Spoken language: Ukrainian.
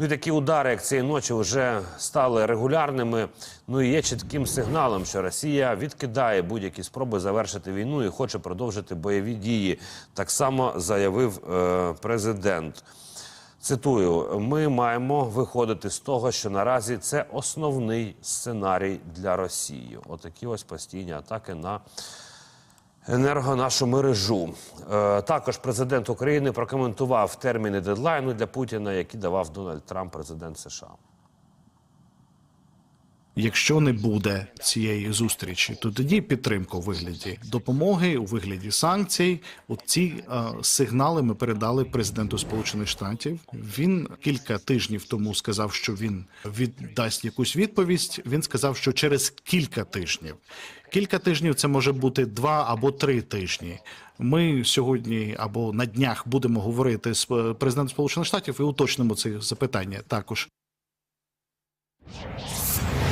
Ну такі удари, як цієї ночі, вже стали регулярними. Ну і є чітким сигналом, що Росія відкидає будь-які спроби завершити війну і хоче продовжити бойові дії. Так само заявив е, президент. Цитую: ми маємо виходити з того, що наразі це основний сценарій для Росії. Отакі ось постійні атаки на енерго нашу мережу. Е, також президент України прокоментував терміни дедлайну для Путіна, які давав Дональд Трамп, президент США. Якщо не буде цієї зустрічі, то тоді підтримка у вигляді допомоги, у вигляді санкцій. От ці е, сигнали ми передали президенту Сполучених Штатів. Він кілька тижнів тому сказав, що він віддасть якусь відповідь. Він сказав, що через кілька тижнів. Кілька тижнів це може бути два або три тижні. Ми сьогодні або на днях будемо говорити з е, президентом Сполучених Штатів і уточнимо це запитання також.